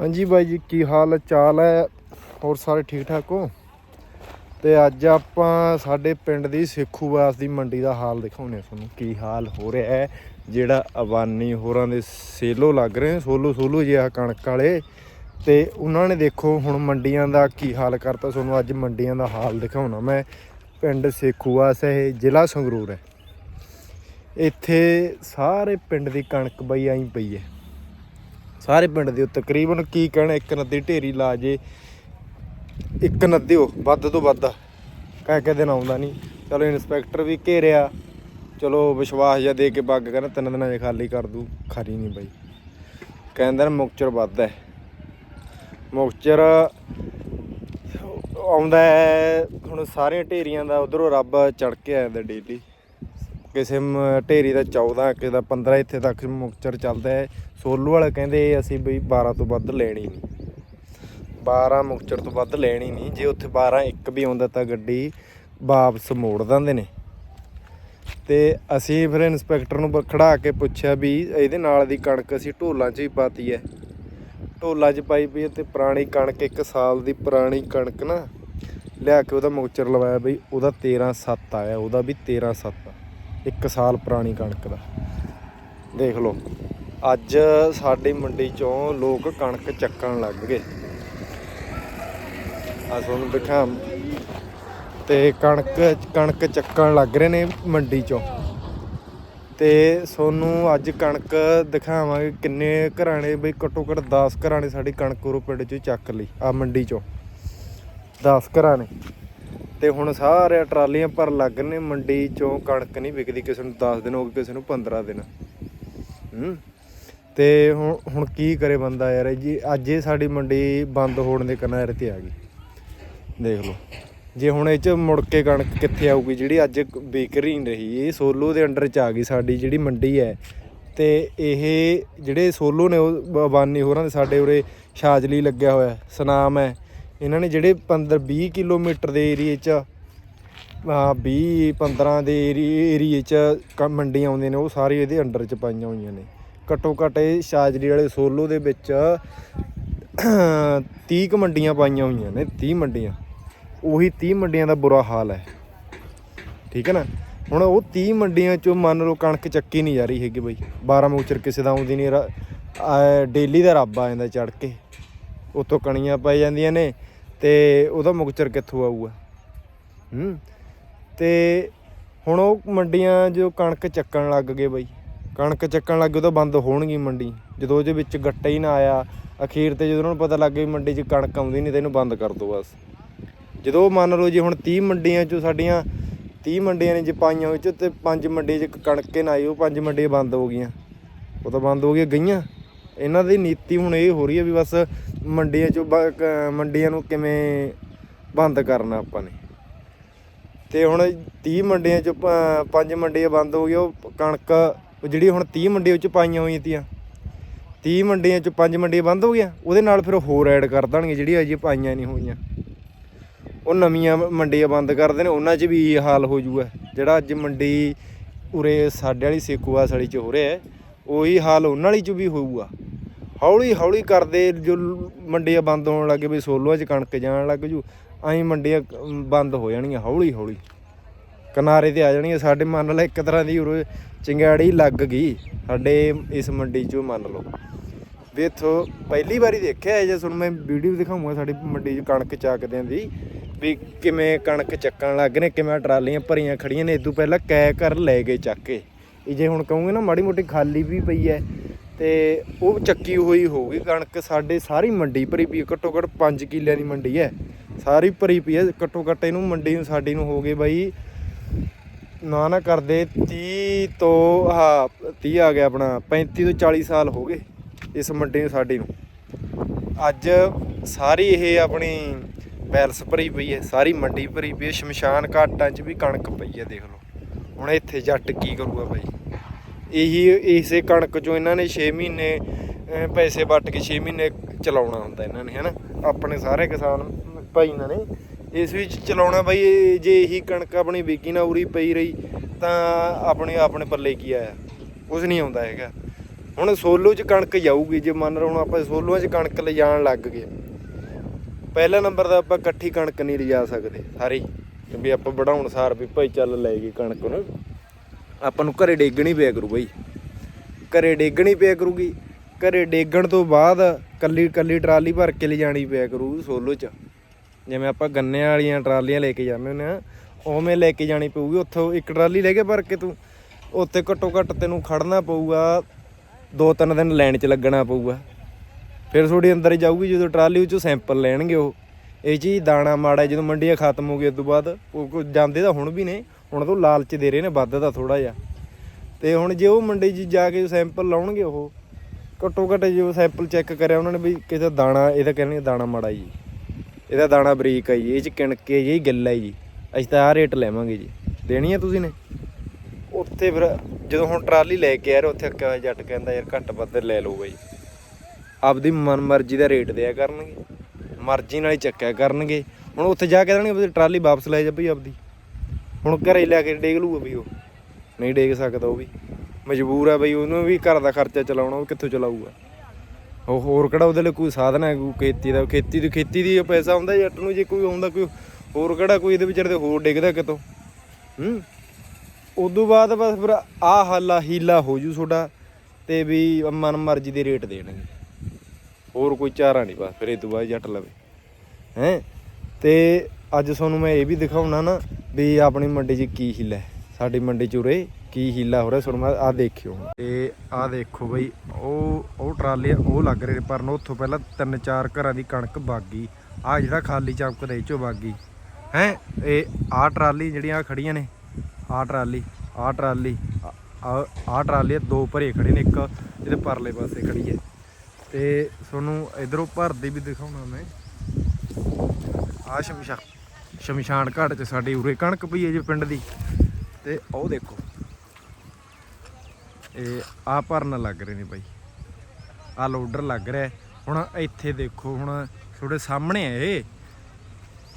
ਹਾਂਜੀ ਬਾਈ ਜੀ, ਕੀ ਹਾਲ ਚਾਲ ਹੈ? ਹੋਰ ਸਾਰੇ ਠੀਕ ਠਾਕ ਹੋ? ਤੇ ਅੱਜ ਆਪਾਂ ਸਾਡੇ ਪਿੰਡ ਦੀ ਸੇਖੂਵਾਸ ਦੀ ਮੰਡੀ ਦਾ ਹਾਲ ਦਿਖਾਉਣੇ ਤੁਹਾਨੂੰ, ਕੀ ਹਾਲ ਹੋ ਰਿਹਾ ਹੈ? ਜਿਹੜਾ ਅਵਾਨੀ ਹੋਰਾਂ ਦੇ ਸੇਲੋ ਲੱਗ ਰਹੇ ਨੇ, ਸੋਲੋ ਸੋਲੋ ਜਿਹਾ ਕਣਕ ਵਾਲੇ। ਤੇ ਉਹਨਾਂ ਨੇ ਦੇਖੋ, ਹੁਣ ਮੰਡੀਆਂ ਦਾ ਕੀ ਹਾਲ ਕਰਤਾ, ਤੁਹਾਨੂੰ ਅੱਜ ਮੰਡੀਆਂ ਦਾ ਹਾਲ ਦਿਖਾਉਣਾ ਮੈਂ। ਪਿੰਡ ਸੇਖੂਵਾਸ ਹੈ, ਇਹ ਜ਼ਿਲ੍ਹਾ ਸੰਗਰੂਰ ਹੈ। ਇੱਥੇ ਸਾਰੇ ਪਿੰਡ ਦੀ ਕਣਕ ਬਈ ਆਈ ਪਈ ਹੈ। ਸਾਰੇ ਪਿੰਡ ਦੇ ਉੱਤੇ ਤਕਰੀਬਨ ਕੀ ਕਹਿਣਾ, ਇੱਕ ਨਦੀ ਢੇਰੀ ਲਾ ਜੇ, ਇੱਕ ਨਦੀ ਹੋ ਵੱਧ ਤੋਂ ਵੱਧ। ਕਹਿ ਕੇ ਦਿਨ ਆਉਂਦਾ ਨਹੀਂ। ਚਲੋ ਇਨਸਪੈਕਟਰ ਵੀ ਘੇਰਿਆ। ਚਲੋ ਵਿਸ਼ਵਾਸ ਜਿਹਾ ਦੇ ਕੇ ਬੱਗ ਕਹਿੰਦਾ ਤਿੰਨ ਦਿਨਾਂ 'ਚ ਖਾਲੀ ਕਰ ਦੂ ਖਰੀ ਨਹੀਂ ਬਾਈ। ਕਹਿੰਦਾ ਨਾ ਮੁਕਚਰ ਵੱਧਦਾ ਹੈ ਮੁਕਚਰ ਆਉਂਦਾ ਹੈ ਹੁਣ ਸਾਰੀਆਂ ਢੇਰੀਆਂ ਦਾ ਉਧਰੋਂ ਰੱਬ ਚੜ ਕੇ ਆ ਜਾਂਦਾ ਡੇਲੀ ਕਿਸੇ ਮ- ਢੇਰੀ ਦਾ 14 ਕਿਸੇ ਦਾ 15 ਇੱਥੇ ਤੱਕ ਮੁਕਚਰ ਚੱਲਦਾ ਹੈ। ਸੋਲੂ ਵਾਲਾ ਕਹਿੰਦੇ ਅਸੀਂ ਬਈ 12 ਤੋਂ ਵੱਧ ਲੈਣੀ ਨਹੀਂ। 12 ਮੁਕਚਰ ਤੋਂ ਵੱਧ ਲੈਣੀ ਨਹੀਂ। ਜੇ ਉੱਥੇ 12 ਇੱਕ ਵੀ ਆਉਂਦਾ ਤਾਂ ਗੱਡੀ ਵਾਪਸ ਮੋੜ ਦਿੰਦੇ ਨੇ। ਤੇ ਅਸੀਂ ਫਿਰ ਇਨਸਪੈਕਟਰ ਨੂੰ ਬ- ਖੜਾ ਕੇ ਪੁੱਛਿਆ ਵੀ ਇਹਦੇ ਨਾਲ ਦੀ ਕਣਕ ਅਸੀਂ ਢੋਲਾਂ 'ਚ ਹੀ ਪਾਤੀ ਹੈ। ਢੋਲਾਂ 'ਚ ਪਾਈ ਪਈ ਹੈ ਤੇ ਪੁਰਾਣੀ ਕਣਕ ਇੱਕ ਸਾਲ ਦੀ ਪੁਰਾਣੀ ਕਣਕ ਨਾ, ਲਿਆ ਕੇ ਉਹਦਾ ਮੁਕਚਰ ਲਵਾਇਆ ਬਈ ਉਹਦਾ 13 7 ਆਇਆ, ਉਹਦਾ ਵੀ 13 7 ਇੱਕ ਸਾਲ ਪੁਰਾਣੀ ਕਣਕ ਦਾ। ਦੇਖ ਲਓ, ਅੱਜ ਸਾਡੀ ਮੰਡੀ ਚੋਂ ਲੋਕ ਕਣਕ ਚੱਕਣ ਲੱਗ ਗਏ। ਆ ਤੁਹਾਨੂੰ ਦਿਖਾਂ। ਤੇ ਕਣਕ ਕਣਕ ਚੱਕਣ ਲੱਗ ਰਹੇ ਨੇ ਮੰਡੀ ਚੋਂ। ਤੇ ਤੁਹਾਨੂੰ ਅੱਜ ਕਣਕ ਦਿਖਾਵਾਂਗੇ ਕਿੰਨੇ ਘਰਾਂ ਨੇ ਬਈ ਘੱਟੋ ਘੱਟ 10 ਘਰਾਂ ਨੇ ਸਾਡੀ ਕਣਕ ਉਰੋਂ ਪਿੰਡ ਚੋਂ ਚੱਕ ਲਈ ਆ ਮੰਡੀ ਚੋਂ। 10 ਘਰਾਂ ਨੇ ਤੇ ਹੁਣ ਸਾਰੇ ਟਰਾਲੀਆਂ ਭਰ ਲੱਗ ਨੇ, ਮੰਡੀ ਚੋਂ ਕਣਕ ਨਹੀਂ ਵਿਕਦੀ, ਕਿਸੇ ਨੂੰ 10 ਦਿਨ ਹੋ ਗਏ, ਕਿਸੇ ਨੂੰ 15 ਦਿਨ। ਹੂੰ। ਤੇ ਹੁਣ ਹੁਣ ਕੀ ਕਰੇ ਬੰਦਾ ਯਾਰ ਜੀ, ਅੱਜ ਇਹ ਸਾਡੀ ਮੰਡੀ ਬੰਦ ਹੋਣ ਦੇ ਕਿਨਾਰੇ ਤੇ ਆ ਗਈ। ਦੇਖ ਲਓ। ਜੇ ਹੁਣ ਇਹ ਚ ਮੁੜ ਕੇ ਕਣਕ ਕਿੱਥੇ ਆਊਗੀ, ਜਿਹੜੀ ਅੱਜ ਵਿਕ ਰਹੀ ਨਹੀਂ ਰਹੀ, ਇਹ ਸੋਲੋ ਦੇ ਅੰਡਰ ਚ ਆ ਗਈ ਸਾਡੀ ਜਿਹੜੀ ਮੰਡੀ ਹੈ। ਤੇ ਇਹ ਜਿਹੜੇ ਸੋਲੋ ਨੇ, ਉਹ ਬਾਨੀ ਹੋਰਾਂ ਦੇ ਸਾਡੇ ਉਰੇ ਸ਼ਾਜਲੀ ਲੱਗਿਆ ਹੋਇਆ, ਸਨਾਮ ਹੈ। ਇਹਨਾਂ ਨੇ ਜਿਹੜੇ 15 20 ਕਿਲੋਮੀਟਰ ਦੇ ਏਰੀਏ ਚ, ਆ 20 15 ਦੇ ਏਰੀਏ ਚ ਕ- ਮੰਡੀਆਂ ਆਉਂਦੀਆਂ ਨੇ, ਉਹ ਸਾਰੇ ਇਹਦੇ ਅੰਡਰ ਚ ਪਾਈਆਂ ਹੋਈਆਂ ਨੇ। ਘੱਟੋ ਘੱਟ ਇਹ ਸ਼ਾਜਰੀ ਵਾਲੇ ਸੋਲੋ ਦੇ ਵਿੱਚ 30 ਕੁ ਮੰਡੀਆਂ ਪਾਈਆਂ ਹੋਈਆਂ ਨੇ 30 ਮੰਡੀਆਂ। ਉਹੀ 30 ਮੰਡੀਆਂ ਦਾ ਬੁਰਾ ਹਾਲ ਹੈ। ਠੀਕ ਹੈ ਨਾ? ਹੁਣ ਉਹ 30 ਮੰਡੀਆਂ ਚੋਂ ਮੰਨ ਲਓ ਕਣਕ ਚੱਕੀ ਨਹੀਂ ਜਾ ਰਹੀ ਹੈਗੀ ਬਈ। 12 ਮੂਚਰ ਕਿਸੇ ਦਾ ਆਉਂਦੀ ਨਹੀਂ ਡੇਲੀ ਦਾ ਰੱਬ ਆ ਜਾਂਦਾ ਚੜ ਕੇ। ਉਤੋਂ ਕਣੀਆਂ ਪੈ ਜਾਂਦੀਆਂ ਨੇ ਤੇ ਉਹਦਾ ਮੁਕਚਰ ਕਿੱਥੋਂ ਆਊਗਾ? ਹੂੰ। ਤੇ ਹੁਣ ਉਹ ਮੰਡੀਆਂ ਜੋ ਕਣਕ ਚੱਕਣ ਲੱਗ ਗਏ ਬਈ। ਕਣਕ ਚੱਕਣ ਲੱਗ ਗਏ ਤਾਂ ਬੰਦ ਹੋਣਗੀ ਮੰਡੀ। ਜਦੋਂ ਉਹਦੇ ਵਿੱਚ ਗੱਟਾ ਹੀ ਨਾ ਆਇਆ, ਅਖੀਰ ਤੇ ਜਦੋਂ ਉਹਨਾਂ ਨੂੰ ਪਤਾ ਲੱਗ ਗਿਆ ਵੀ ਮੰਡੀ 'ਚ ਕਣਕ ਆਉਂਦੀ ਨਹੀਂ, ਤੇ ਇਹਨੂੰ ਬੰਦ ਕਰ ਦੋ ਬਸ। ਜਦੋਂ ਮੰਨ ਲਓ ਜੀ ਹੁਣ 30 ਮੰਡੀਆਂ 'ਚੋਂ ਸਾਡੀਆਂ 30 ਮੰਡੀਆਂ ਨੇ ਜੇ ਪਾਈਆਂ ਹੋਈ ਚ ਤੇ ਪੰਜ ਮੰਡੀਆਂ 'ਚ ਕਣਕ ਨਾ ਆਈ, ਉਹ ਪੰਜ ਮੰਡੀਆਂ ਬੰਦ ਹੋ ਗਈਆਂ। ਉਹ ਤਾਂ ਬੰਦ ਹੋ ਗਈਆਂ ਗਈਆਂ। ਇਹਨਾਂ ਦੀ ਨੀਤੀ ਹੁਣ ਇਹ ਹੋ ਰਹੀ ਹੈ ਵੀ ਬਸ ਮੰਡੀਆਂ 'ਚੋਂ ਬ- ਮੰਡੀਆਂ ਨੂੰ ਕਿਵੇਂ ਬੰਦ ਕਰਨਾ ਆਪਾਂ ਨੇ? ਤੇ ਹੁਣ 30 ਮੰਡੀਆਂ 'ਚੋਂ ਪ- ਪੰਜ ਮੰਡੀਆਂ ਬੰਦ ਹੋ ਗਈਆਂ, ਉਹ ਕਣਕ ਜਿਹੜੀ ਹੁਣ 30 ਮੰਡੀਆਂ ਵਿੱਚ ਪਾਈਆਂ ਹੋਈਆਂ ਤੀਆਂ 30 ਮੰਡੀਆਂ 'ਚੋਂ ਪੰਜ ਮੰਡੀਆਂ ਬੰਦ ਹੋ ਗਈਆਂ, ਉਹਦੇ ਨਾਲ ਫਿਰ ਹੋਰ ਐਡ ਕਰ ਦੇਣਗੇ ਜਿਹੜੀਆਂ ਅਜੇ ਪਾਈਆਂ ਨਹੀਂ ਹੋਈਆਂ। ਉਹ ਨਵੀਆਂ ਮੰਡੀਆਂ ਬੰਦ ਕਰਦੇ ਨੇ ਉਹਨਾਂ 'ਚ ਵੀ ਹਾਲ ਹੋ ਜੂਗਾ ਜਿਹੜਾ ਅੱਜ ਮੰਡੀ ਉਰੇ ਸਾਡੇ ਵਾਲੀ ਸੇਖੂਆ ਸੜੀ 'ਚ ਹੋ ਰਿਹਾ ਉਹੀ ਹਾਲ ਉਹਨਾਂ ਵਾਲੀ 'ਚ ਵੀ ਹੋਊਗਾ। ਹੌਲੀ ਹੌਲੀ ਕਰਦੇ, ਜੋ ਮੰਡੀਆਂ ਬੰਦ ਹੋਣ ਲੱਗੇ ਵੀ ਸੋਲੋਆਂ 'ਚ ਕਣਕ ਜਾਣ ਲੱਗ ਜੂ ਐਂ ਮੰਡੀਆਂ ਕ- ਬੰਦ ਹੋ ਜਾਣਗੀਆਂ ਹੌਲੀ ਹੌਲੀ ਕਿਨਾਰੇ ਤੇ ਆ ਜਾਣਗੀਆਂ ਸਾਡੇ ਮੰਨ ਲੈ ਇੱਕ ਤਰ੍ਹਾਂ ਦੀ ਉਰੇ ਚੰਗਿਆੜੀ ਲੱਗ ਗਈ, ਸਾਡੇ ਇਸ ਮੰਡੀ 'ਚੋਂ ਮੰਨ ਲਓ। ਵੀ ਇੱਥੋਂ ਪਹਿਲੀ ਵਾਰੀ ਦੇਖਿਆ ਹੈ ਜੇ ਤੁਹਾਨੂੰ ਮੈਂ ਵੀਡੀਓ ਦਿਖਾਉਂਗਾ ਸਾਡੀ ਮੰਡੀ 'ਚ ਕਣਕ ਚੱਕਦਿਆਂ ਦੀ, ਵੀ ਕਿਵੇਂ ਕਣਕ ਚੱਕਣ ਲੱਗ ਨੇ ਕਿਵੇਂ ਟਰਾਲੀਆਂ ਭਰੀਆਂ ਖੜੀਆਂ ਨੇ ਇਦੋਂ ਪਹਿਲਾਂ ਕੈ ਕਰ ਲੈ ਗਏ ਚੱਕ ਕੇ। ਇਹ ਜੇ ਹੁਣ ਕਹੂੰਗੇ ਨਾ ਮਾੜੀ ਮੋਟੀ ਖਾਲੀ ਵੀ ਪਈ ਹੈ ਤੇ ਉਹ ਚੱਕੀ ਹੋਈ ਹੋਊਗੀ ਕਣਕ, ਸਾਡੇ ਸਾਰੀ ਮੰਡੀ ਭਰੀ ਪਈ ਘੱਟੋ ਘੱਟ 5 ਕਿੱਲਿਆਂ ਦੀ ਮੰਡੀ ਹੈ। ਸਾਰੀ ਭਰੀ ਪਈ ਹੈ। ਘੱਟੋ ਘੱਟ ਇਹਨੂੰ ਮੰਡੀ ਨੂੰ, ਸਾਡੀ ਨੂੰ ਹੋ ਗਏ ਬਾਈ ਨਾ ਨਾ ਕਰਦੇ 30 ਤੋਂ ਆ 30 ਆ ਗਿਆ ਆਪਣਾ 35 ਤੋਂ 40 ਸਾਲ ਹੋ ਗਏ ਇਸ ਮੰਡੀ ਨੂੰ, ਸਾਡੀ ਨੂੰ। ਅੱਜ ਸਾਰੀ ਇਹ ਆਪਣੀ ਪੈਲਸ ਭਰੀ ਪਈ ਹੈ। ਸਾਰੀ ਮੰਡੀ ਭਰੀ ਪਈ ਹੈ। ਸ਼ਮਸ਼ਾਨ ਘਾਟਾਂ 'ਚ ਵੀ ਕਣਕ ਪਈ ਹੈ, ਦੇਖ ਲਓ। ਹੁਣ ਇੱਥੇ ਜੱਟ ਕੀ ਕਰੂਗਾ ਬਾਈ? ਇਹੀ ਇਸੇ ਕਣਕ ਚੋਂ ਇਹਨਾਂ ਨੇ 6 ਮਹੀਨੇ ਪੈਸੇ ਵੱਟ ਕੇ 6 ਮਹੀਨੇ ਚਲਾਉਣਾ ਹੁੰਦਾ ਇਹਨਾਂ ਨੇ, ਹੈਨਾ? ਆਪਣੇ ਸਾਰੇ ਕਿਸਾਨ ਭਾਈ ਇਹਨਾਂ ਨੇ ਇਸ ਵਿੱਚ ਚਲਾਉਣਾ ਬਾਈ ਜੇ ਇਹੀ ਕਣਕ ਆਪਣੀ ਵਿਕੀ ਨਾ ਉਰੀ ਪਈ ਰਹੀ, ਤਾਂ ਆਪਣੇ ਆਪਣੇ ਪੱਲੇ ਕੀ ਆਇਆ? ਕੁਝ ਨਹੀਂ ਆਉਂਦਾ ਹੈਗਾ। ਹੁਣ ਸੋਲੋ 'ਚ ਕਣਕ ਜਾਊਗੀ, ਜੇ ਮੰਨ ਲਓ ਹੁਣ ਆਪਾਂ ਸੋਲੋਆਂ 'ਚ ਕਣਕ ਲਿਜਾਣ ਲੱਗ ਗਏ। ਪਹਿਲਾ ਨੰਬਰ ਦਾ ਆਪਾਂ ਇਕੱਠੀ ਕਣਕ ਨਹੀਂ ਲਿਜਾ ਸਕਦੇ, ਸਾਰੀ। ਵੀ ਆਪਾਂ ਵਢਾਉਣ ਸਾਰ ਵੀ ਭਾਈ ਚੱਲ ਲੈ ਗਈ ਕਣਕ ਨੂੰ। ਆਪਾਂ ਨੂੰ ਘਰੇ ਡੇਗਣੀ ਪਿਆ ਕਰੂ ਬਈ। ਘਰੇ ਡੇਗਣੀ ਪਿਆ ਕਰੂਗੀ। ਘਰੇ ਡੇਗਣ ਤੋਂ ਬਾਅਦ ਕੱਲੀ ਕੱਲੀ ਟਰਾਲੀ ਭਰ ਕੇ ਲਿਜਾਣੀ ਪਿਆ ਕਰੂ ਸੋਲੋ 'ਚ। ਜਿਵੇਂ ਆਪਾਂ ਗੰਨੇ ਵਾਲੀਆਂ ਟਰਾਲੀਆਂ ਲੈ ਕੇ ਜਾਂਦੇ ਹੁੰਦੇ ਆ, ਉਵੇਂ ਲੈ ਕੇ ਜਾਣੀ ਪਊਗੀ। ਉੱਥੋਂ ਇੱਕ ਟਰਾਲੀ ਲੈ ਕੇ ਭਰ ਕੇ ਤੂੰ, ਉੱਥੇ ਘੱਟੋ ਘੱਟ ਤੈਨੂੰ ਖੜਨਾ ਪਊਗਾ, ਦੋ ਤਿੰਨ ਦਿਨ ਲਾਈਨ 'ਚ ਲੱਗਣਾ ਪਊਗਾ। ਫਿਰ ਤੁਹਾਡੇ ਅੰਦਰ ਜਾਊਗੀ ਜਦੋਂ ਟਰਾਲੀ ਵਿੱਚੋਂ ਸੈਂਪਲ ਲੈਣਗੇ ਉਹ। ਇਹ ਚੀਜ਼ ਦਾਣਾ ਮਾੜਾ ਜਦੋਂ ਮੰਡੀਆਂ ਖਤਮ ਹੋ ਗਈ ਉਸ ਤੋਂ ਬਾਅਦ, ਉਹ ਕੋ- ਜਾਂਦੇ ਤਾਂ ਹੁਣ ਵੀ ਨੇ ਹੁਣ ਤੋਂ ਲਾਲਚ ਦੇ ਰਹੇ ਨੇ, ਵੱਧ ਦਾ ਥੋੜਾ ਜਿਹਾ। ਤੇ ਹੁਣ ਜੇ ਉਹ ਮੰਡੀ 'ਚ ਜਾ ਕੇ ਸੈਂਪਲ ਲਾਉਣਗੇ ਉਹ, ਘੱਟੋ ਘੱਟ ਜੋ ਸੈਂਪਲ ਚੈੱਕ ਕਰਿਆ ਉਹਨਾਂ ਨੇ ਵੀ ਕਿਸੇ ਦਾਣਾ, ਇਹਦਾ ਕਹਿੰਦੇ ਦਾਣਾ ਮਾੜਾ ਜੀ। ਇਹਦਾ ਦਾਣਾ ਬਰੀਕ ਹੈ ਜੀ, ਇਹ 'ਚ ਕਿਣਕੇ ਜੀ ਗਿੱਲ ਹੈ ਜੀ। ਅਸੀਂ ਤਾਂ ਆਹ ਰੇਟ ਲੈਵਾਂਗੇ ਜੀ। ਦੇਣੀ ਹੈ ਤੁਸੀਂ ਨੇ? ਉੱਥੇ ਫਿਰ ਜਦੋਂ ਹੁਣ ਟਰਾਲੀ ਲੈ ਕੇ ਯਾਰ ਉੱਥੇ ਅੱਕਿਆ ਜੱਟ ਕਹਿੰਦਾ, ਯਾਰ ਘੱਟ ਵੱਧ ਲੈ ਲਊਗਾ ਜੀ ਆਪਦੀ ਮਨ ਮਰਜ਼ੀ ਦਾ ਰੇਟ ਦਿਆ ਕਰਨਗੇ। ਮਰਜ਼ੀ ਨਾਲ ਹੀ ਚੱਕਿਆ ਕਰਨਗੇ। ਹੁਣ ਉੱਥੇ ਜਾ ਕੇ ਦੇਣਗੇ ਟਰਾਲੀ ਵਾਪਸ ਲੈ ਜਾ ਭਈ ਆਪਦੀ। ਹੁਣ ਘਰੇ ਲੈ ਕੇ ਡੇਗ ਲੂਗਾ ਬਈ ਉਹ। ਨਹੀਂ ਡੇਗ ਸਕਦਾ ਉਹ ਵੀ। ਮਜਬੂਰ ਆ ਬਈ, ਉਹਨੂੰ ਵੀ ਘਰ ਦਾ ਖਰਚਾ ਚਲਾਉਣਾ, ਉਹ ਕਿੱਥੋਂ ਚਲਾਊਗਾ? ਉਹ ਹੋਰ ਕਿਹੜਾ ਉਹਦੇ ਲਈ ਕੋਈ ਸਾਧਨ ਹੈ, ਕੋਈ ਖੇਤੀ ਦਾ? ਖੇਤੀ ਦੀ ਖੇਤੀ ਦੀ ਪੈਸਾ ਆਉਂਦਾ ਜੱਟ ਨੂੰ ਜੇ ਕੋਈ ਆਉਂਦਾ, ਕੋਈ ਹੋਰ ਕਿਹੜਾ ਕੋਈ ਇਹਦੇ ਵਿਚਾਰੇ ਤੇ ਹੋਰ ਡਿੱਗਦਾ ਕਿਤੋਂ? ਹੂੰ? ਉਦੋਂ ਬਾਅਦ ਬਸ ਫਿਰ ਆ ਹਾਲਾ ਹੀਲਾ ਹੋ ਜੂ ਤੁਹਾਡਾ ਤੇ ਵੀ ਮਨ ਮਰਜ਼ੀ ਦੇ ਰੇਟ ਦੇਣਗੇ। ਹੋਰ ਕੋਈ ਚਾਰਾ ਨਹੀਂ ਬਸ ਫਿਰ ਇਹ ਤੋਂ ਬਾਅਦ ਜੱਟ ਲਵੇ। ਹੈ? ਤੇ ਅੱਜ ਤੁਹਾਨੂੰ ਮੈਂ ਇਹ ਵੀ ਦਿਖਾਉਣਾ ਨਾ ਵੀ ਆਪਣੀ ਮੰਡੀ 'ਚ ਕੀ ਹੀਲਾ ਹੈ? ਸਾਡੀ ਮੰਡੀ 'ਚ ਉਰੇ ਕੀ ਹੀਲਾ ਹੋ ਰਿਹਾ ਤੁਹਾਨੂੰ ਮੈਂ ਆ ਦੇਖਿਓ। ਹੁਣ। ਤੇ ਆ ਦੇਖੋ ਬਈ, ਉਹ ਉਹ ਟਰਾਲੇ ਉਹ ਲੱਗ ਰਹੇ ਪਰ ਉੱਥੋਂ ਪਹਿਲਾਂ ਤਿੰਨ ਚਾਰ ਘਰਾਂ ਦੀ ਕਣਕ ਬਾਗੀ ਆ ਜਿਹੜਾ ਖਾਲੀ ਚੌਂਕ ਦੇ ਚੋਂ ਬਾਗੀ ਹੈ? ਇਹ ਆ ਟਰਾਲੀ ਜਿਹੜੀਆਂ ਆਹ ਖੜੀਆਂ ਨੇ ਆ ਟਰਾਲੀ ਆ ਟਰਾਲੀ ਆ ਆ ਟਰਾਲੀ ਦੋ ਭਰੇ ਖੜੇ ਨੇ, ਇੱਕ ਇਹਦੇ ਪਰਲੇ ਪਾਸੇ ਖੜੀ ਹੈ। ਤੇ ਤੁਹਾਨੂੰ ਇਧਰੋਂ ਭਰਦੇ ਵੀ ਦਿਖਾਉਣਾ ਮੈਂ। ਆ ਸ਼ਮਸ਼ਾ ਸ਼ਮਸ਼ਾਨ ਘਾਟ ਚ ਸਾਡੀ ਉਰੇ ਕਣਕ ਪਈ ਹੈ ਜੀ ਪਿੰਡ ਦੀ। ਤੇ ਉਹ ਦੇਖੋ। ਇਹ ਆ ਭਰਨ ਲੱਗ ਰਹੇ ਨੇ ਬਾਈ। ਆ ਲੋਡਰ ਲੱਗ ਰਿਹਾ ਹੁਣ ਇੱਥੇ ਦੇਖੋ, ਹੁਣ ਤੁਹਾਡੇ ਸਾਹਮਣੇ ਹੈ ਇਹ।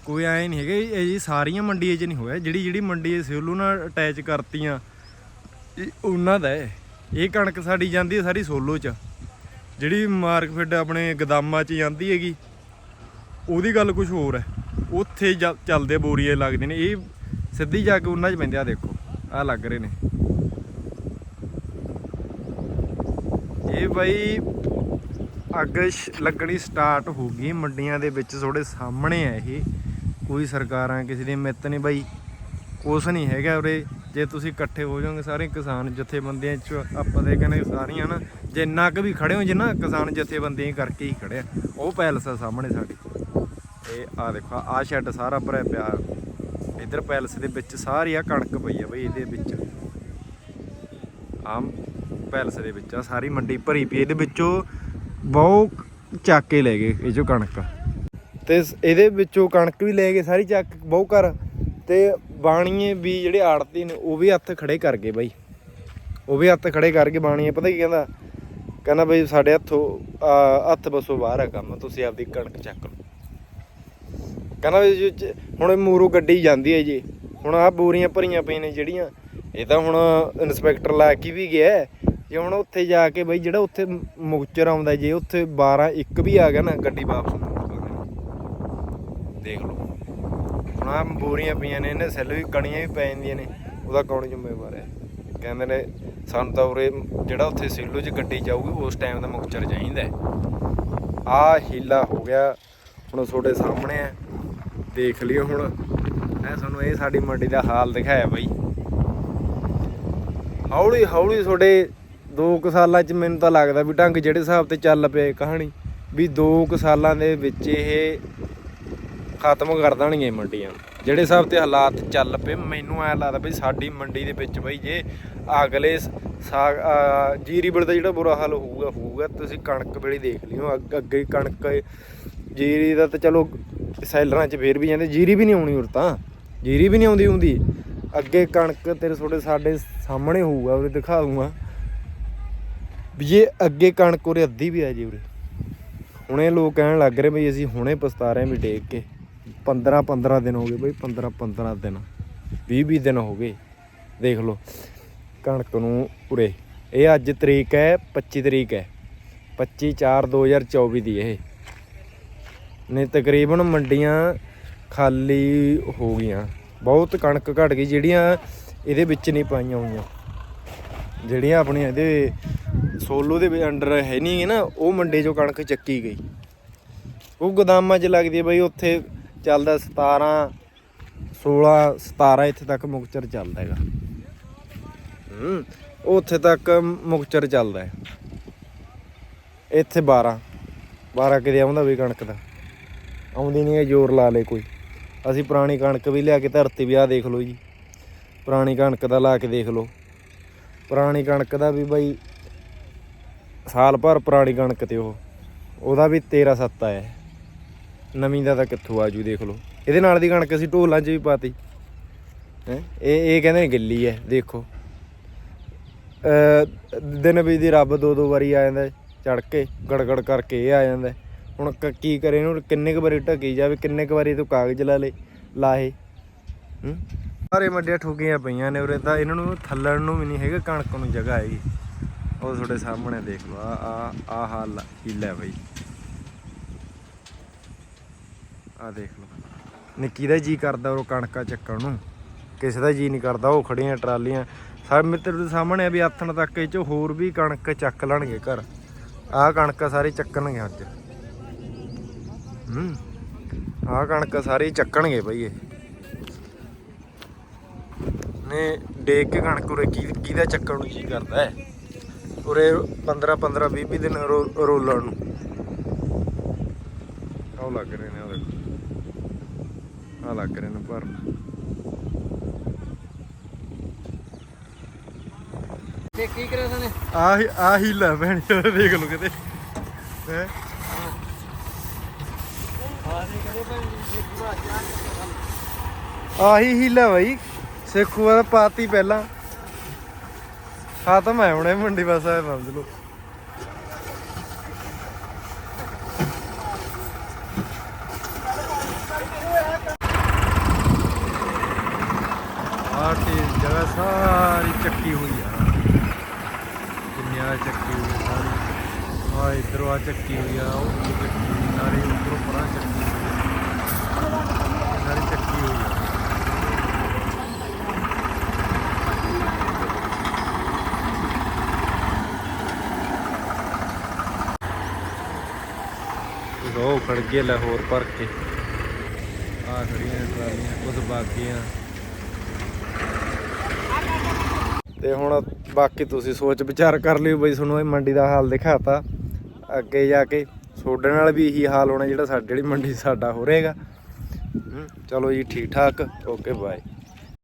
ਕੋਈ ਐ ਨਹੀਂ ਹੈਗਾ, ਇਹ ਜੀ ਸਾਰੀਆਂ ਮੰਡੀਆਂ 'ਚ ਨਹੀਂ ਹੋਇਆ। ਜਿਹੜੀ ਜਿਹੜੀ ਮੰਡੀ ਸੋਲੂ ਨਾਲ ਅਟੈਚ ਕਰਤੀਆਂ। ਉਹਨਾਂ ਦਾ ਹੈ। ਇਹ ਕਣਕ ਸਾਡੀ ਜਾਂਦੀ ਹੈ ਸਾਰੀ ਸੋਲੋ 'ਚ। ਜਿਹੜੀ ਮਾਰਕਫੈਡ ਆਪਣੇ ਗਦਾਮਾਂ 'ਚ ਜਾਂਦੀ ਹੈਗੀ, ਉਹਦੀ ਗੱਲ ਕੁਝ ਹੋਰ ਹੈ। ਉੱਥੇ ਜਾ- ਚੱਲਦੇ ਬੋਰੀਏ ਲੱਗਦੇ ਨੇ। ਇਹ ਸਿੱਧੀ ਜਾ ਕੇ ਉਹਨਾਂ 'ਚ ਪੈਂਦੇ ਆ ਦੇਖੋ ਆ ਲੱਗ ਰਹੇ ਨੇ। ਇਹ ਬਈ ਅੱਗ ਸ਼- ਲੱਗਣੀ ਸਟਾਰਟ ਹੋ ਗਈ। ਮੰਡੀਆਂ ਦੇ ਵਿੱਚ ਥੋੜੇ ਸਾਹਮਣੇ ਆ ਇਹ। ਕੋਈ ਸਰਕਾਰਾਂ ਕਿਸੇ ਦੀ ਮਿੱਤ ਨਹੀਂ ਬਈ। ਕੁਛ ਨਹੀਂ ਹੈਗਾ ਉਰੇ। ਜੇ ਤੁਸੀਂ ਇਕੱਠੇ ਹੋ ਜਾਓਗੇ ਸਾਰੇ ਕਿਸਾਨ ਜਥੇਬੰਦੀਆਂ ਚ, ਆਪਾਂ ਦੇ ਕਹਿੰਦੇ ਸਾਰੀਆਂ ਨਾ ਜਿੰਨਾ ਕੁ ਵੀ ਖੜੇ ਹੋ ਜਿੰਨਾ ਕਿਸਾਨ ਜਥੇਬੰਦੀਆਂ ਕਰਕੇ ਹੀ ਖੜਿਆ ਉਹ ਪੈਲਸ ਆ ਸਾਹਮਣੇ ਸਾਡੀ। ਇਹ ਆ ਦੇਖੋ ਆ ਸ਼ੈੱਡ ਸਾਰਾ ਭਰਿਆ ਪਿਆ। ਇਧਰ ਪੈਲਸ ਦੇ ਵਿੱਚ ਸਾਰੀ ਆ ਕਣਕ ਪਈ ਆ ਬਈ ਇਹਦੇ ਵਿੱਚ। ਆਮ ਪੈਲਸ ਦੇ ਵਿੱਚ ਆ, ਸਾਰੀ ਮੰਡੀ ਭਰੀ ਪਈ ਇਹਦੇ ਵਿੱਚੋਂ ਬਹੁਤ ਚੱਕ ਕੇ ਲੈ ਗਏ ਇਹ ਚੋਂ ਕਣਕ। ਤੇ ਇਹਦੇ ਵਿੱਚੋਂ ਕਣਕ ਵੀ ਲੈ ਗਏ, ਸਾਰੀ ਚੱਕ ਬਹੁ ਕਰ ਤੇ ਬਾਣੀਏ ਵੀ ਜਿਹੜੇ ਆੜਤੀ ਨੇ, ਉਹ ਵੀ ਹੱਥ ਖੜੇ ਕਰ ਗਏ ਬਾਈ। ਉਹ ਵੀ ਹੱਥ ਖੜੇ ਕਰਕੇ ਬਾਣੀਏ, ਪਤਾ ਕੀ ਕਹਿੰਦਾ? ਕਹਿੰਦਾ ਬਈ ਸਾਡੇ ਹੱਥੋਂ ਹੱਥ ਬਸੋ ਬਾਹਰ ਆ ਕੰਮ, ਤੁਸੀਂ ਆਪਦੀ ਕਣਕ ਚੱਕ ਲਓ। ਕਹਿੰਦਾ ਵੀ ਜੇ- ਜੇ- ਹੁਣ ਮੂਰੋ ਗੱਡੀ ਜਾਂਦੀ ਹੈ ਜੀ। ਹੁਣ ਆਹ ਬੋਰੀਆਂ ਭਰੀਆਂ ਪਈਆਂ ਨੇ ਜਿਹੜੀਆਂ। ਇਹ ਤਾਂ ਹੁਣ ਇਨਸਪੈਕਟਰ ਲਾ ਕੇ ਵੀ ਗਿਆ ਹੈ। ਜੇ ਹੁਣ ਉੱਥੇ ਜਾ ਕੇ ਬਈ ਜਿਹੜਾ ਉੱਥੇ ਮ- ਮੁਕਚਰ ਆਉਂਦਾ ਜੇ, ਉੱਥੇ 12 ਇੱਕ ਵੀ ਆ ਗਿਆ ਨਾ, ਗੱਡੀ ਵਾਪਸ ਮੋੜ ਸਕਦੇ ਨੇ ਦੇਖ ਲਓ। ਹੁਣ ਆਹ ਬੋਰੀਆਂ ਪਈਆਂ ਨੇ, ਇਹਨੇ ਸੈੱਲ ਵੀ ਕਣੀਆਂ ਵੀ ਪੈ ਜਾਂਦੀਆਂ ਨੇ। ਉਹਦਾ ਕੌਣ ਜ਼ਿੰਮੇਵਾਰ ਹੈ? ਕਹਿੰਦੇ ਨੇ ਸਾਨੂੰ ਤਾਂ ਉਰੇ ਜਿਹੜਾ ਉੱਥੇ ਸੈਲੂ 'ਚ ਗੱਡੀ ਜਾਊਗੀ, ਉਸ ਟਾਈਮ ਦਾ ਮੁਕਚਰ ਚਾਹੀਦਾ ਹੈ। ਆ ਹੀਲਾ ਹੋ ਗਿਆ ਹੁਣ ਤੁਹਾਡੇ ਸਾਹਮਣੇ ਹੈ। ਦੇਖ ਲਿਓ ਹੁਣ। ਮੈਂ ਤੁਹਾਨੂੰ ਇਹ ਸਾਡੀ ਮੰਡੀ ਦਾ ਹਾਲ ਦਿਖਾਇਆ ਬਾਈ। ਹੌਲੀ ਹੌਲੀ ਤੁਹਾਡੇ 2 ਕੁ ਸਾਲਾਂ ਚ ਮੈਨੂੰ ਤਾਂ ਲੱਗਦਾ ਵੀ ਢੰਗ ਜਿਹੜੇ ਹਿਸਾਬ ਤੇ ਚੱਲ ਪਏ ਕਹਾਣੀ, ਵੀ 2 ਕੁ ਸਾਲਾਂ ਦੇ ਵਿੱਚ ਇਹ ਖਤਮ ਕਰ ਦੇਣਗੇ ਮੰਡੀਆਂ। ਜਿਹੜੇ ਹਿਸਾਬ ਤੇ ਹਾਲਾਤ ਚੱਲ ਪਏ, ਮੈਨੂੰ ਐ ਲੱਗਦਾ ਵੀ ਸਾਡੀ ਮੰਡੀ ਦੇ ਵਿੱਚ ਬਈ ਜੇ ਅਗਲੇ ਸ- ਜੀਰੀ ਦਾ ਜਿਹੜਾ ਬੁਰਾ ਹਾਲ ਹੋਊਗਾ ਹੋਊਗਾ, ਤੁਸੀਂ ਕਣਕ ਵੇਲੇ ਦੇਖ ਲਿਓ। ਅੱਗੇ ਕਣਕ, ਜੀਰੀ ਦਾ ਤਾਂ ਚਲੋ ਸੈਲਰਾਂ 'ਚ ਫੇਰ ਵੀ ਜਾਂਦੇ, ਜੀਰੀ ਵੀ ਨਹੀਂ ਆਉਣੀ ਉਰ ਤਾਂ। ਜੀਰੀ ਵੀ ਨਹੀਂ ਆਉਂਦੀ ਹੁੰਦੀ। ਅੱਗੇ ਕਣਕ ਤੇਰੇ ਤੁਹਾਡੇ ਸਾਡੇ ਸਾਹਮਣੇ ਹੋਊਗਾ ਉਰੇ, ਦਿਖਾ ਦੂੰਗਾ ਵੀ ਜੇ ਅੱਗੇ ਕਣਕ ਉਰੇ ਅੱਧੀ ਵੀ ਆ ਜੀ ਉਰੇ। ਹੁਣੇ ਲੋਕ ਕਹਿਣ ਲੱਗ ਰਹੇ ਬਈ ਅਸੀਂ ਹੁਣੇ ਪਛਤਾ ਰਹੇ ਵੀ ਟੇਕ ਕੇ। 15 15 ਦਿਨ ਹੋ ਗਏ ਬਈ 15 15 ਦਿਨ। 20 20 ਦਿਨ ਹੋ ਗਏ। ਦੇਖ ਲਓ, ਕਣਕ ਨੂੰ ਉਰੇ। ਇਹ ਅੱਜ ਤਰੀਕ ਹੈ 25 ਤਰੀਕ ਹੈ। 25 4 2024 ਦੀ ਇਹ। ਨੇ ਤਕਰੀਬਨ ਮੰਡੀਆਂ ਖਾਲੀ ਹੋ ਗਈਆਂ। ਬਹੁਤ ਕਣਕ ਘਟ ਗਈ, ਜਿਹੜੀਆਂ ਇਹਦੇ ਵਿੱਚ ਨਹੀਂ ਪਾਈਆਂ ਹੋਈਆਂ। ਜਿਹੜੀਆਂ ਆਪਣੀਆਂ ਇਹਦੇ ਸੋਲੋ ਦੇ ਅੰਡਰ ਹੈ ਨਹੀਂ ਨਾ, ਉਹ ਮੰਡੇ ਚੋਂ ਕਣਕ ਚੱਕੀ ਗਈ। ਉਹ ਗੋਦਾਮਾਂ 'ਚ ਲੱਗਦੀ ਹੈ ਬਈ, ਉੱਥੇ ਚੱਲਦਾ 17 16 17 ਇੱਥੇ ਤੱਕ ਮੁਕਚਰ ਚੱਲਦਾ ਹੈਗਾ। ਹੂੰ, ਉੱਥੇ ਤੱਕ ਮੁਕਚਰ ਚੱਲਦਾ ਇੱਥੇ 12 12 ਕਿਤੇ ਆਉਂਦਾ ਵੀ ਕਣਕ ਦਾ। ਆਉਂਦੀ ਨਹੀਂ ਹੈ, ਜ਼ੋਰ ਲਾ ਲੇ ਕੋਈ। ਅਸੀਂ ਪੁਰਾਣੀ ਕਣਕ ਵੀ ਲਿਆ ਕੇ ਧਰਤੀ ਵੀ ਆ ਦੇਖ ਲਓ ਜੀ। ਪੁਰਾਣੀ ਕਣਕ ਦਾ ਲਾ ਕੇ ਦੇਖ ਲਓ। ਪੁਰਾਣੀ ਕਣਕ ਦਾ ਵੀ ਬਾਈ ਸਾਲ ਭਰ ਪੁਰਾਣੀ ਕਣਕ ਤੇ ਉਹ। ਉਹਦਾ ਵੀ 13 7 ਆਇਆ। ਹੈ। ਨਵੀਂ ਦਾ ਤਾਂ ਕਿੱਥੋਂ ਆਜੂ ਦੇਖ ਲਓ। ਇਹਦੇ ਨਾਲ ਦੀ ਕਣਕ ਅਸੀਂ ਢੋਲਾਂ 'ਚ ਵੀ ਪਾਤੀ। ਹੈ? ਇਹ ਇਹ ਕਹਿੰਦੇ ਗਿੱਲੀ ਹੈ, ਦੇਖੋ। ਦਿਨ ਵੀ ਦੀ ਰੱਬ ਦੋ ਦੋ ਵਾਰੀ ਆ ਜਾਂਦਾ ਚੜ ਕੇ, ਗੜਗੜ ਕਰਕੇ ਇਹ ਆ ਜਾਂਦਾ। ਹੁਣ ਕ- ਕੀ ਕਰੇ ਇਹਨੂੰ? ਕਿੰਨੇ ਕੁ ਵਾਰੀ ਢੱਕੀ ਜਾਵੇ, ਕਿੰਨੇ ਕੁ ਵਾਰੀ ਤੂੰ ਕਾਗਜ਼ ਲਾ ਲੇ ਲਾਹੇ? ਹੂੰ? ਸਾਰੇ ਮੱਡੀਆਂ ਠੁਕੀਆਂ ਪਈਆਂ ਨੇ ਉਰੇ ਤਾਂ ਇਹਨਾਂ ਨੂੰ ਥੱਲਣ ਨੂੰ ਵੀ ਨਹੀਂ ਹੈਗਾ, ਕਣਕ ਨੂੰ ਜਗ੍ਹਾ ਹੈਗੀ। ਉਹ ਤੁਹਾਡੇ ਸਾਹਮਣੇ ਦੇਖ ਲਓ, ਆ ਆ ਆ ਹਾਲ ਹੀਲਾ ਹੈ ਬਈ। ਆ ਦੇਖ ਲਓ। ਨਿੱਕੀ ਦਾ ਜੀ ਕਰਦਾ ਉਹ ਕਣਕਾਂ ਚੱਕਣ ਨੂੰ। ਕਿਸੇ ਦਾ ਜੀ ਨਹੀਂ ਕਰਦਾ, ਉਹ ਖੜੀਆਂ ਟਰਾਲੀਆਂ। ਸਾਰੇ ਮਿੱਤਰ ਦੇ ਸਾਹਮਣੇ ਆ ਵੀ ਆਥਣ ਤੱਕ ਇਹ ਚ ਹੋਰ ਵੀ ਕਣਕ ਚੱਕ ਲੈਣਗੇ ਘਰ। ਆਹ ਕਣਕ ਸਾਰੇ ਚੱਕਣਗੇ ਅੱਜ। ਹੂੰ। ਆਹ ਕਣਕ ਸਾਰੇ ਚੱਕਣਗੇ ਬਈ ਇਹ। ਨੇ ਦੇਖ ਕੇ ਕਣਕ ਉਰੇ ਕੀ ਕਿਹਦਾ ਚੱਕਣ ਨੂੰ ਜੀ ਕਰਦਾ ਹੈ? ਉਰੇ 15 15 20 20 ਦਿਨ ਰੋਲਣ ਨੂੰ। ਆਹ ਲੱਗ ਰਹੇ ਨੇ ਉਹ ਦੇਖੋ। ਆਹ ਲੱਗ ਰਹੇ ਨੇ ਭਰਨ। ਤੇ ਕੀ ਕਰਿਆ ਸਨੇ? ਆਹੀ ਆਹੀ ਲੈ ਭੈਣ ਦੇਖ ਲਓ ਕਿਤੇ। ਹੈ ਆਦੇ ਕਦੇ ਭੈਣ ਜੀ ਪੂਰਾ ਚਾਹ ਆਹੀ ਹੀਲਾ ਬਾਈ। ਸੇਖੂ ਦਾ ਪਾਤੀ ਪਹਿਲਾਂ। ਖਤਮ ਹੈ ਹੁਣ ਮੰਡੀ, ਬਸ ਐ ਸਮਝ ਲਓ। ਆਟੀ ਜਗ੍ਹਾ ਸਾਰੀ ਚੱਕੀ ਹੋਈ ਆ। ਕਿੰਨਿਆ ਚੱਕੀ ਹੋਈ ਆ ਸਾਰੀ। ਆ ਇਧਰੋਂ ਆ ਚੱਕੀ ਹੋਈ ਆ, ਉਹ ਚੱਕੀ ਸਾਰੀ ਉਧਰੋਂ ਪਰਾਂ ਚੱਕੀ ਹੋਈ ਆ। ਸਾਰੀ ਚੱਕੀ ਹੋਈ ਆ ਉਹ ਖੜ ਗਏ ਲਾਹੌਰ ਭਰ ਕੇ। ਆ ਖੜੀਆਂ ਟਰਾਲੀਆਂ ਕੁਝ ਬਾਕੀਆਂ। ਤੇ ਹੁਣ ਬਾਕੀ ਤੁਸੀਂ ਸੋਚ ਵਿਚਾਰ ਕਰ ਲਿਓ ਬਈ ਤੁਹਾਨੂੰ ਇਹ ਮੰਡੀ ਦਾ ਹਾਲ ਦਿਖਾਤਾ। ਅੱਗੇ ਜਾ ਕੇ ਤੁਹਾਡੇ ਨਾਲ ਵੀ ਇਹੀ ਹਾਲ ਹੋਣਾ ਜਿਹੜਾ ਸਾਡੇ ਵਾਲੀ ਮੰਡੀ ਸਾਡਾ ਹੋ ਰਹੇਗਾ। ਚਲੋ ਜੀ ਠੀਕ ਠਾਕ ਓਕੇ ਬਾਏ।